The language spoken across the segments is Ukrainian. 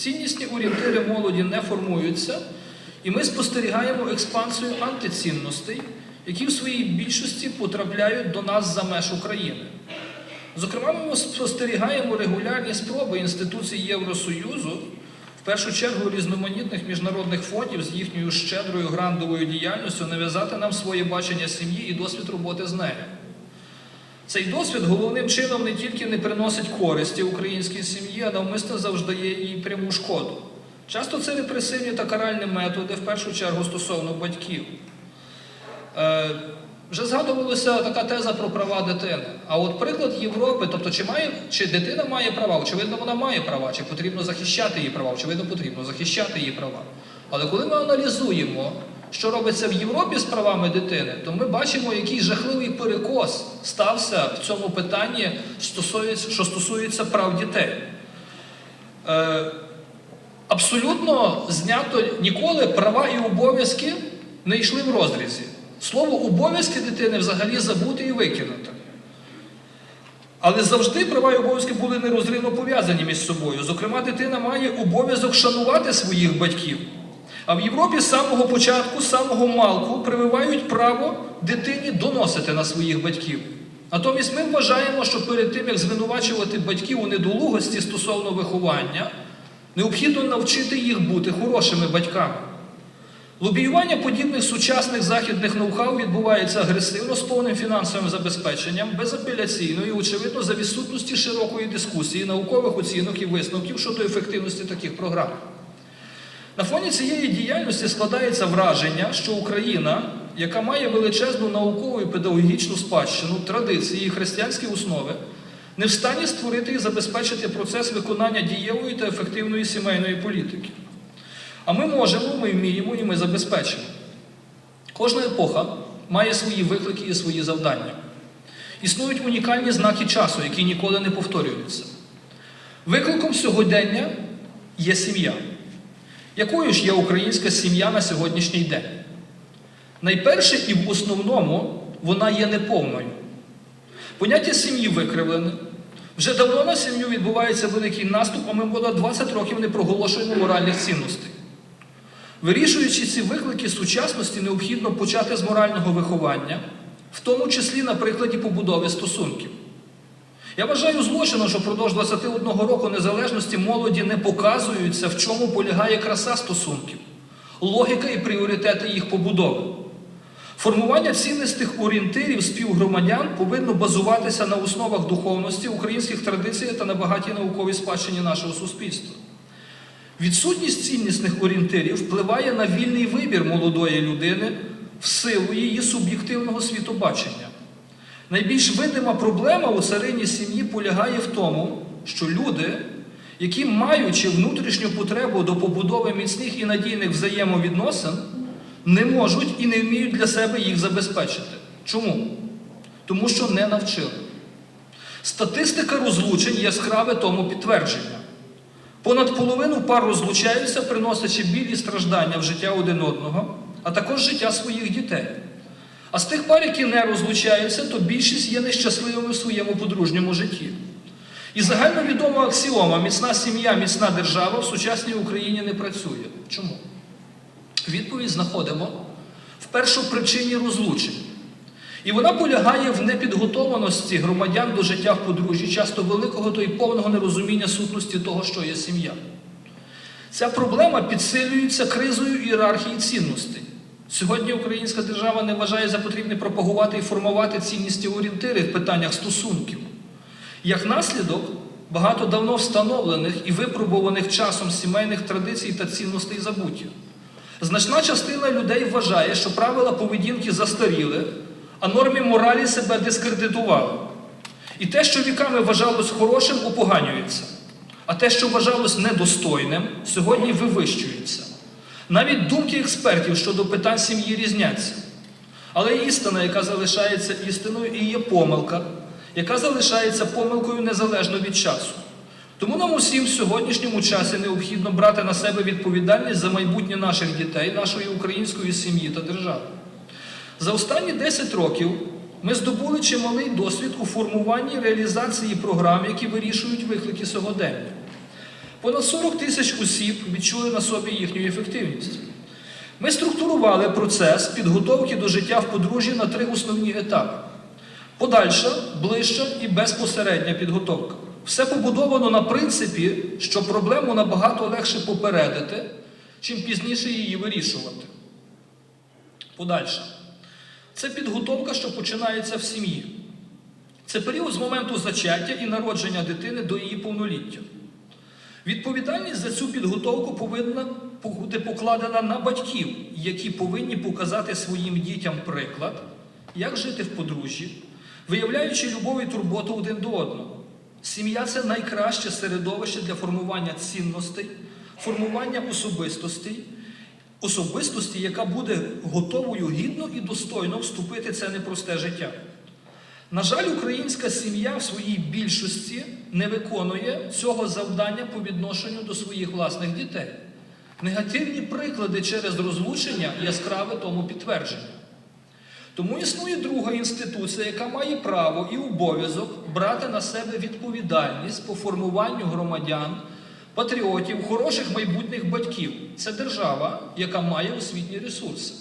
Ціннісні орієнтири молоді не формуються, і ми спостерігаємо експансію антицінностей, які в своїй більшості потрапляють до нас за меж України. Зокрема, ми спостерігаємо регулярні спроби інституцій Євросоюзу, в першу чергу різноманітних міжнародних фондів з їхньою щедрою грантовою діяльністю нав'язати нам своє бачення сім'ї і досвід роботи з нею. Цей досвід головним чином не тільки не приносить користі українській сім'ї, а навмисно завждає їй пряму шкоду. Часто це репресивні та каральні методи, в першу чергу стосовно батьків. Е, вже згадувалася така теза про права дитини. А от приклад Європи, тобто, чи, має, чи дитина має права, очевидно, вона має права, чи потрібно захищати її права, очевидно, потрібно захищати її права. Але коли ми аналізуємо, що робиться в Європі з правами дитини, то ми бачимо, який жахливий перекос стався в цьому питанні, що стосується прав дітей. Е, абсолютно знято ніколи права і обов'язки не йшли в розрізі. Слово обов'язки дитини взагалі забути і викинути. Але завжди права і обов'язки були нерозривно пов'язані між собою. Зокрема, дитина має обов'язок шанувати своїх батьків. А в Європі з самого початку, з самого малку прививають право дитині доносити на своїх батьків. Натомість ми вважаємо, що перед тим, як звинувачувати батьків у недолугості стосовно виховання, необхідно навчити їх бути хорошими батьками. Лобіювання подібних сучасних західних ноу-хау відбувається агресивно з повним фінансовим забезпеченням, безапеляційно і, очевидно, за відсутності широкої дискусії, наукових оцінок і висновків щодо ефективності таких програм. На фоні цієї діяльності складається враження, що Україна, яка має величезну наукову і педагогічну спадщину, традиції і християнські основи, не в стані створити і забезпечити процес виконання дієвої та ефективної сімейної політики. А ми можемо, ми вміємо і ми забезпечимо. Кожна епоха має свої виклики і свої завдання. Існують унікальні знаки часу, які ніколи не повторюються. Викликом сьогодення є сім'я. Якою ж є українська сім'я на сьогоднішній день? Найперше і в основному вона є неповною. Поняття сім'ї викривлене. Вже давно на сім'ю відбувається великий наступ, а ми понад 20 років не проголошуємо моральних цінностей. Вирішуючи ці виклики сучасності, необхідно почати з морального виховання, в тому числі на прикладі побудови стосунків. Я вважаю злочином, що впродовж 21 року незалежності молоді не показуються, в чому полягає краса стосунків, логіка і пріоритети їх побудови. Формування цінностих орієнтирів співгромадян повинно базуватися на основах духовності, українських традицій та на багатій науковій спадщині нашого суспільства. Відсутність ціннісних орієнтирів впливає на вільний вибір молодої людини в силу її суб'єктивного світобачення. Найбільш видима проблема у царині сім'ї полягає в тому, що люди, які маючи внутрішню потребу до побудови міцних і надійних взаємовідносин, не можуть і не вміють для себе їх забезпечити. Чому? Тому що не навчили. Статистика розлучень яскраве тому підтвердження. Понад половину пар розлучаються, приносячи біль і страждання в життя один одного, а також життя своїх дітей. А з тих пар, які не розлучаються, то більшість є нещасливими в своєму подружньому житті. І загальновідома аксіома міцна сім'я, міцна держава в сучасній Україні не працює. Чому? Відповідь знаходимо в першопричині розлучень. І вона полягає в непідготованості громадян до життя в подружжі, часто великого то й повного нерозуміння сутності того, що є сім'я. Ця проблема підсилюється кризою ієрархії цінностей. Сьогодні українська держава не вважає за потрібне пропагувати і формувати цінності орієнтири в питаннях стосунків. Як наслідок, багато давно встановлених і випробуваних часом сімейних традицій та цінностей забуті. Значна частина людей вважає, що правила поведінки застаріли, а нормі моралі себе дискредитували. І те, що віками вважалось хорошим, опоганюється, а те, що вважалось недостойним, сьогодні вивищується. Навіть думки експертів щодо питань сім'ї різняться. Але істина, яка залишається істиною, і є помилка, яка залишається помилкою незалежно від часу. Тому нам усім в сьогоднішньому часі необхідно брати на себе відповідальність за майбутнє наших дітей, нашої української сім'ї та держави. За останні 10 років ми здобули чималий досвід у формуванні реалізації програм, які вирішують виклики сьогодення. Понад 40 тисяч осіб відчули на собі їхню ефективність. Ми структурували процес підготовки до життя в подружжі на три основні етапи: подальша, ближча і безпосередня підготовка. Все побудовано на принципі, що проблему набагато легше попередити, чим пізніше її вирішувати. Подальша. Це підготовка, що починається в сім'ї. Це період з моменту зачаття і народження дитини до її повноліття. Відповідальність за цю підготовку повинна бути покладена на батьків, які повинні показати своїм дітям приклад, як жити в подружжі, виявляючи любов і турботу один до одного. Сім'я це найкраще середовище для формування цінностей, формування особистостей, особистості, яка буде готовою гідно і достойно вступити в це непросте життя. На жаль, українська сім'я в своїй більшості не виконує цього завдання по відношенню до своїх власних дітей. Негативні приклади через розлучення яскраве тому підтвердження. Тому існує друга інституція, яка має право і обов'язок брати на себе відповідальність по формуванню громадян, патріотів, хороших майбутніх батьків. Це держава, яка має освітні ресурси.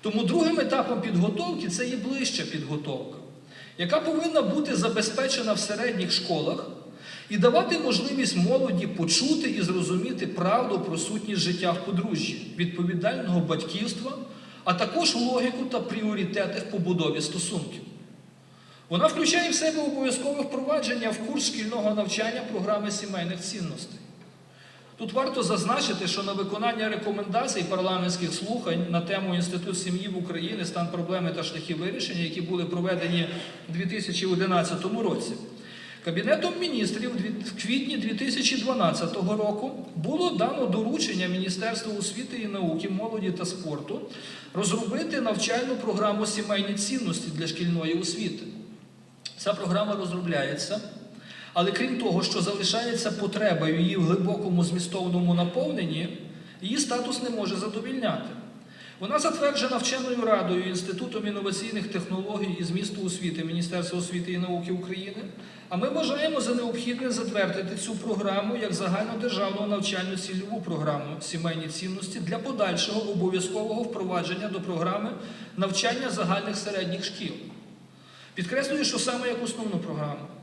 Тому другим етапом підготовки це є ближча підготовка, яка повинна бути забезпечена в середніх школах і давати можливість молоді почути і зрозуміти правду про сутність життя в подружжі, відповідального батьківства, а також логіку та пріоритети в побудові стосунків. Вона включає в себе обов'язкове впровадження в курс шкільного навчання програми сімейних цінностей. Тут варто зазначити, що на виконання рекомендацій парламентських слухань на тему Інститут сім'ї в Україні, стан проблеми та шляхи вирішення, які були проведені у 2011 році, Кабінетом міністрів в квітні 2012 року було дано доручення Міністерству освіти і науки, молоді та спорту розробити навчальну програму сімейні цінності для шкільної освіти. Ця програма розробляється. Але крім того, що залишається потреба в її глибокому змістовному наповненні, її статус не може задовільняти. Вона затверджена вченою радою Інститутом інноваційних технологій і змісту освіти Міністерства освіти і науки України. А ми вважаємо за необхідне затвердити цю програму як загальнодержавну навчальну цільову програму сімейні цінності для подальшого обов'язкового впровадження до програми навчання загальних середніх шкіл. Підкреслюю, що саме як основну програму.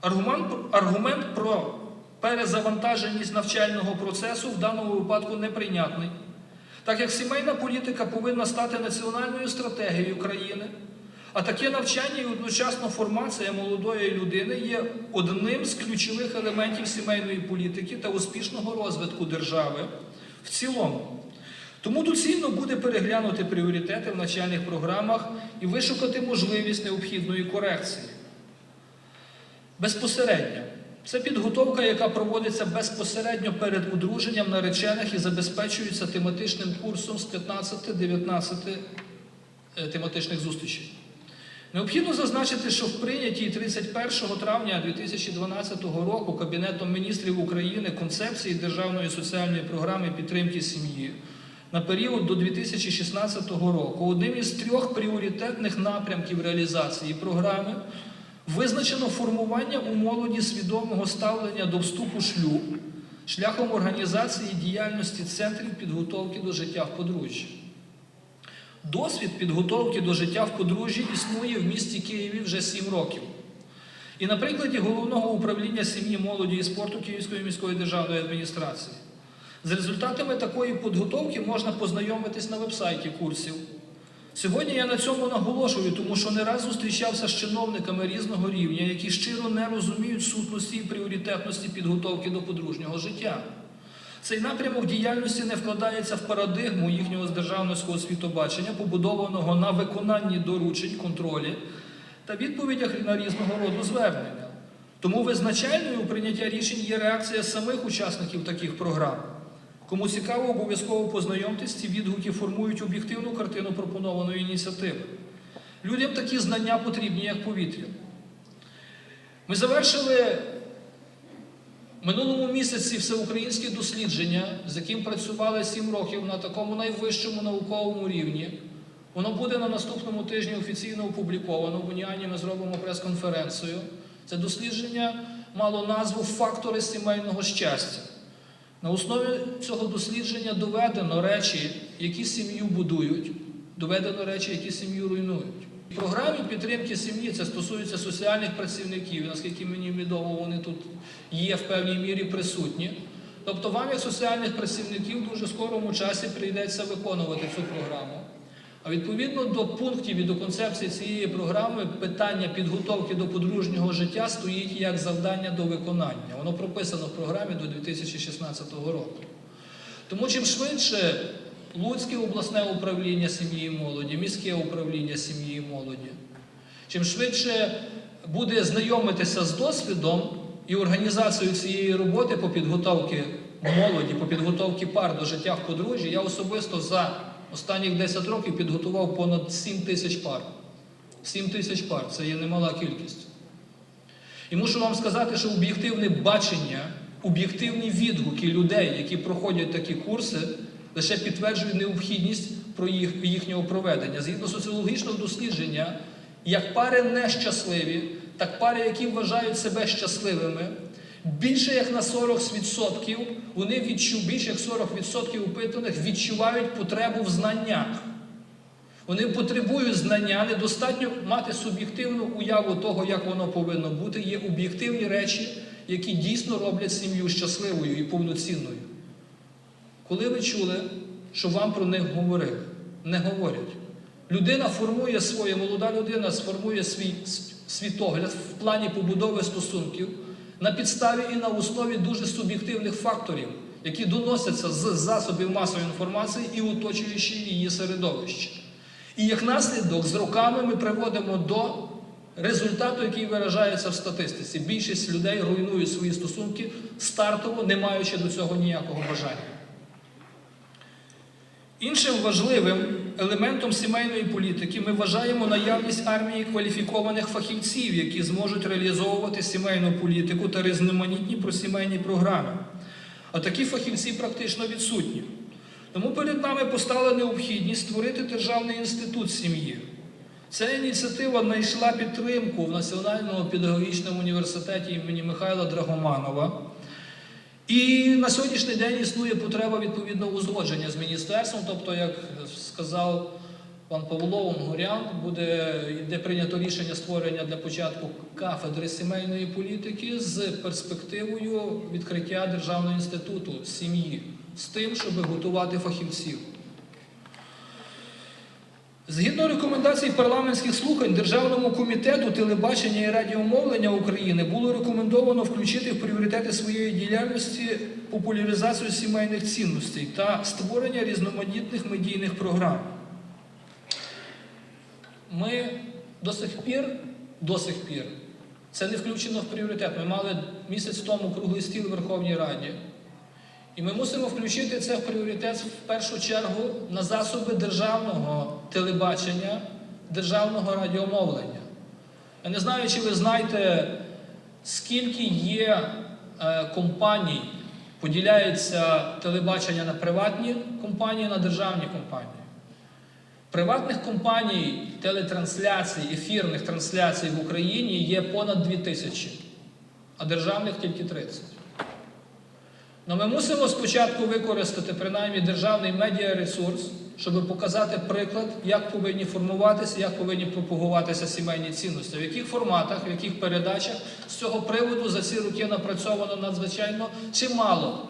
Аргумент, аргумент про перезавантаженість навчального процесу в даному випадку неприйнятний, так як сімейна політика повинна стати національною стратегією країни, а таке навчання і одночасно формація молодої людини є одним з ключових елементів сімейної політики та успішного розвитку держави в цілому. Тому доцільно буде переглянути пріоритети в навчальних програмах і вишукати можливість необхідної корекції. Безпосередньо. Це підготовка, яка проводиться безпосередньо перед одруженням наречених і забезпечується тематичним курсом з 15-19 е, тематичних зустрічей. Необхідно зазначити, що в прийнятій 31 травня 2012 року Кабінетом міністрів України концепції Державної соціальної програми підтримки сім'ї на період до 2016 року одним із трьох пріоритетних напрямків реалізації програми визначено формування у молоді свідомого ставлення до вступу шлюб шляхом організації діяльності центрів підготовки до життя в подружжі. Досвід підготовки до життя в подружжі існує в місті Києві вже сім років. І на прикладі головного управління сім'ї, молоді і спорту Київської міської державної адміністрації. З результатами такої підготовки можна познайомитись на вебсайті курсів. Сьогодні я на цьому наголошую, тому що не раз зустрічався з чиновниками різного рівня, які щиро не розуміють сутності і пріоритетності підготовки до подружнього життя. Цей напрямок діяльності не вкладається в парадигму їхнього державницького світобачення, побудованого на виконанні доручень, контролі та відповідях на різного роду звернення. Тому визначальною у прийняття рішень є реакція самих учасників таких програм. Кому цікаво, обов'язково познайомтесь, ці відгуки формують об'єктивну картину пропонованої ініціативи. Людям такі знання потрібні, як повітря. Ми завершили минулому місяці всеукраїнське дослідження, з яким працювали 7 років на такому найвищому науковому рівні. Воно буде на наступному тижні офіційно опубліковано. В Уніані ми зробимо прес-конференцію. Це дослідження мало назву Фактори сімейного щастя. На основі цього дослідження доведено речі, які сім'ю будують, доведено речі, які сім'ю руйнують. В програмі підтримки сім'ї це стосується соціальних працівників, наскільки мені відомо, вони тут є в певній мірі присутні. Тобто вам, як соціальних працівників, дуже скорому часі прийдеться виконувати цю програму. А відповідно до пунктів і до концепції цієї програми питання підготовки до подружнього життя стоїть як завдання до виконання. Воно прописано в програмі до 2016 року. Тому чим швидше Луцьке обласне управління сім'ї і молоді, міське управління сім'ї і молоді, чим швидше буде знайомитися з досвідом і організацією цієї роботи по підготовці молоді, по підготовці пар до життя в подружжі, я особисто за останніх 10 років підготував понад 7 тисяч пар. 7 тисяч пар це є немала кількість. І мушу вам сказати, що об'єктивне бачення, об'єктивні відгуки людей, які проходять такі курси, лише підтверджують необхідність про їх, їхнього проведення. Згідно соціологічного дослідження, як пари нещасливі, так пари, які вважають себе щасливими, більше як на 40% вони відчу, більше як 40% опитаних відчувають потребу в знаннях. Вони потребують знання, недостатньо мати суб'єктивну уяву того, як воно повинно бути. Є об'єктивні речі, які дійсно роблять сім'ю щасливою і повноцінною. Коли ви чули, що вам про них говорили, не говорять. Людина формує своє, молода людина сформує свій світогляд в плані побудови стосунків на підставі і на основі дуже суб'єктивних факторів, які доносяться з засобів масової інформації і оточуючи її середовище. І як наслідок з роками ми приводимо до результату, який виражається в статистиці. Більшість людей руйнують свої стосунки стартово, не маючи до цього ніякого бажання. Іншим важливим елементом сімейної політики ми вважаємо наявність армії кваліфікованих фахівців, які зможуть реалізовувати сімейну політику та різноманітні просімейні програми. А такі фахівці практично відсутні. Тому перед нами постала необхідність створити державний інститут сім'ї. Ця ініціатива знайшла підтримку в Національному педагогічному університеті імені Михайла Драгоманова. І на сьогоднішній день існує потреба відповідного узгодження з міністерством. Тобто, як сказав пан Павло Унгурян, буде йде прийнято рішення створення для початку кафедри сімейної політики з перспективою відкриття державного інституту сім'ї з тим, щоб готувати фахівців. Згідно рекомендацій парламентських слухань Державному комітету телебачення і радіомовлення України було рекомендовано включити в пріоритети своєї діяльності популяризацію сімейних цінностей та створення різноманітних медійних програм. Ми до сих пір, до сих пір, це не включено в пріоритет. Ми мали місяць тому круглий стіл в Верховній Раді. І ми мусимо включити це в пріоритет в першу чергу на засоби державного телебачення, державного радіомовлення. Я не знаю, чи ви знаєте, скільки є е, компаній, поділяється телебачення на приватні компанії, на державні компанії. Приватних компаній телетрансляцій, ефірних трансляцій в Україні є понад 2 тисячі, а державних тільки 30. Но ми мусимо спочатку використати принаймні державний медіаресурс, щоб показати приклад, як повинні формуватися, як повинні пропагуватися сімейні цінності, в яких форматах, в яких передачах з цього приводу за ці роки напрацьовано надзвичайно чимало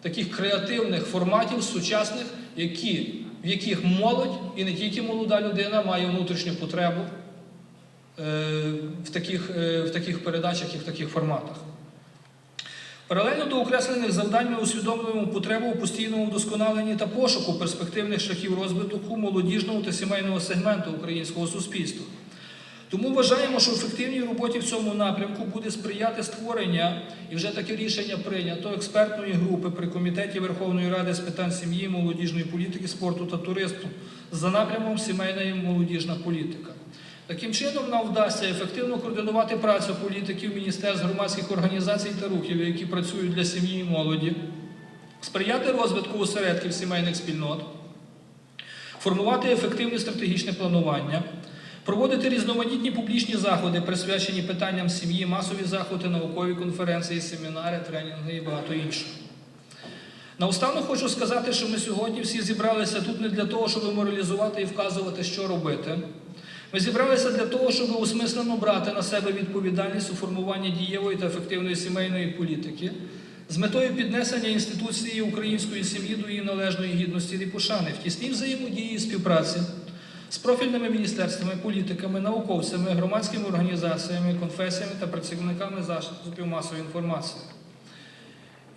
таких креативних форматів сучасних, які, в яких молодь і не тільки молода людина має внутрішню потребу е, в, таких, е, в таких передачах і в таких форматах. Паралельно до окреслених завдань ми усвідомлюємо потребу у постійному вдосконаленні та пошуку перспективних шляхів розвитку молодіжного та сімейного сегменту українського суспільства. Тому вважаємо, що ефективній роботі в цьому напрямку буде сприяти створення, і вже таке рішення прийнято експертної групи при комітеті Верховної Ради з питань сім'ї, молодіжної політики, спорту та туризму за напрямом сімейна і молодіжна політика. Таким чином, нам вдасться ефективно координувати працю політиків, міністерств, громадських організацій та рухів, які працюють для сім'ї і молоді, сприяти розвитку осередків сімейних спільнот, формувати ефективне стратегічне планування, проводити різноманітні публічні заходи, присвячені питанням сім'ї, масові заходи, наукові конференції, семінари, тренінги і багато іншого. Наостанок хочу сказати, що ми сьогодні всі зібралися тут не для того, щоб моралізувати і вказувати, що робити. Ми зібралися для того, щоб осмислено брати на себе відповідальність у формуванні дієвої та ефективної сімейної політики з метою піднесення інституції української сім'ї до її належної гідності і пошани в тісній взаємодії і співпраці з профільними міністерствами, політиками, науковцями, громадськими організаціями, конфесіями та працівниками засобів масової інформації.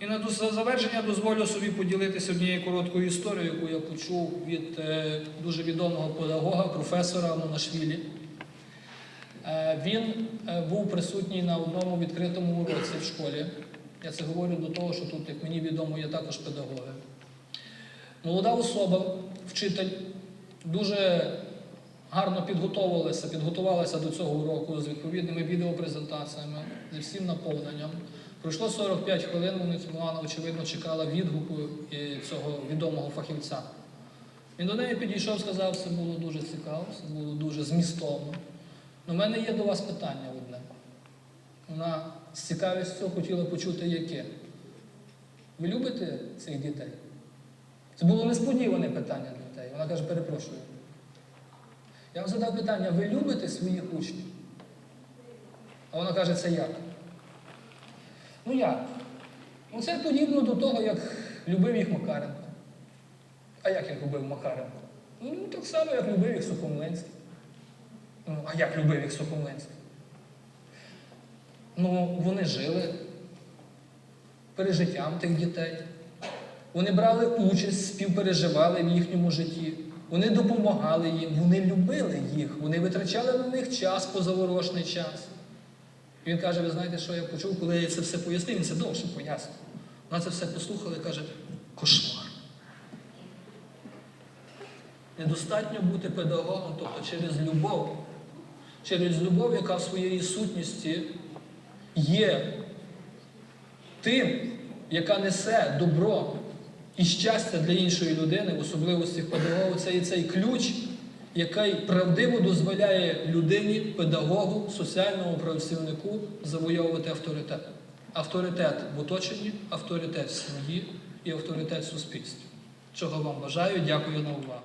І на завершення дозволю собі поділитися однією короткою історією, яку я почув від е, дуже відомого педагога, професора Монашвілі. Е, він е, був присутній на одному відкритому уроці в школі. Я це говорю до того, що тут, як мені відомо, є також педагоги. Молода особа, вчитель, дуже гарно підготовилася, підготувалася до цього уроку з відповідними відеопрезентаціями, зі всім наповненням. Пройшло 45 хвилин, вона, очевидно, чекала відгуку е, цього відомого фахівця. Він до неї підійшов, сказав, все було дуже цікаво, все було дуже змістовно. У мене є до вас питання одне. Вона з цікавістю хотіла почути яке. Ви любите цих дітей? Це було несподіване питання для дітей. Вона каже, перепрошую. Я вам задав питання, ви любите своїх учнів? А вона каже, це як? Ну як? Ну це подібно до того, як любив їх Макаренко. А як я любив Макаренко? Ну, так само, як любив їх Сухомлинський. Ну, а як любив їх Сухомлинський? Ну, вони жили пережиттям тих дітей. Вони брали участь, співпереживали в їхньому житті. Вони допомагали їм, вони любили їх, вони витрачали на них час, позаворошний час. Він каже: ви знаєте, що я почув, коли я це все пояснив, він це довше пояснив. Вона це все послухала і каже, кошмар. Недостатньо бути педагогом, тобто через любов, через любов, яка в своєї сутності є тим, яка несе добро і щастя для іншої людини, в особливості педагогу, це і цей ключ, який правдиво дозволяє людині, педагогу, соціальному працівнику завойовувати авторитет. Авторитет в оточенні, авторитет в сім'ї і авторитет в суспільстві. Чого вам бажаю, дякую на увагу.